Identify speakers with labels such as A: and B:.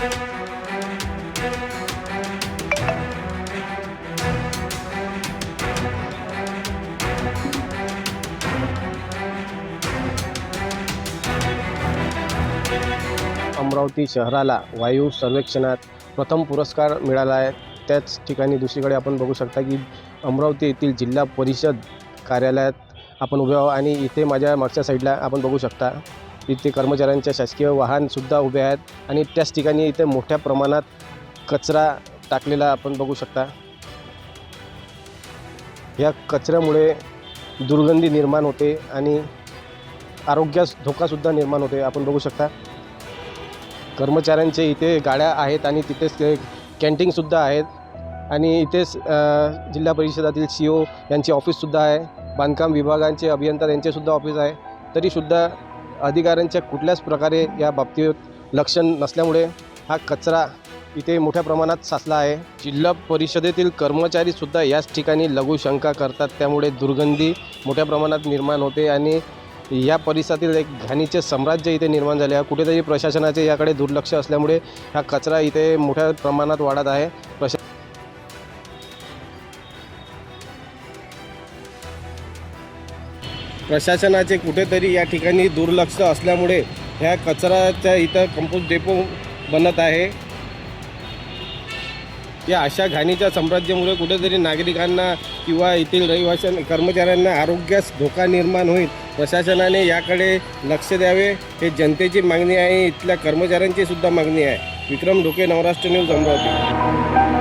A: अमरावती शहराला वायू सर्वेक्षणात प्रथम पुरस्कार मिळाला आहे. त्याच ठिकाणी दुसरीकडे आपण बघू शकता की अमरावती येथील जिल्हा परिषद कार्यालयात आपण उभे आहो आणि इथे माझ्या मागच्या साईडला आपण बघू शकता. इथे कर्मचाऱ्यांच्या शासकीय वाहनसुद्धा उभे आहेत आणि त्याच ठिकाणी इथे मोठ्या प्रमाणात कचरा टाकलेला आपण बघू शकता. या कचऱ्यामुळे दुर्गंधी निर्माण होते आणि आरोग्यास धोकासुद्धा निर्माण होते आपण बघू शकता. कर्मचाऱ्यांचे इथे गाड्या आहेत आणि तिथेच ते कॅन्टीनसुद्धा आहेत. आणि इथेच जिल्हा परिषदातील सी ओ यांचे ऑफिससुद्धा आहे. बांधकाम विभागांचे अभियंता यांचेसुद्धा ऑफिस आहे. तरीसुद्धा अधिकाऱ्यांच्या कुठल्याच प्रकारे या बाबतीत लक्ष नसल्यामुळे हा कचरा इथे मोठ्या प्रमाणात साचला आहे. जिल्हा परिषदेतील कर्मचारीसुद्धा याच ठिकाणी लघुशंका करतात. त्यामुळे दुर्गंधी मोठ्या प्रमाणात निर्माण होते आणि या परिसरातील एक घाणीचे साम्राज्य इथे निर्माण झाले आहे. कुठेतरी प्रशासनाचे याकडे दुर्लक्ष असल्यामुळे हा कचरा इथे मोठ्या प्रमाणात वाढत आहे. प्रशा प्रशासनाचे कुठेतरी या ठिकाणी दुर्लक्ष असल्यामुळे ह्या कचऱ्याच्या इथं कंपोस्ट डेपो बनत आहे. या अशा घाणीच्या साम्राज्यामुळे कुठेतरी नागरिकांना किंवा येथील रहिवाशां कर्मचाऱ्यांना आरोग्यास धोका निर्माण होईल. प्रशासनाने याकडे लक्ष द्यावे. हे जनतेची मागणी आहे. इथल्या कर्मचाऱ्यांची सुद्धा मागणी आहे. विक्रम ढोके नवराष्ट्र न्यूज अमरावती.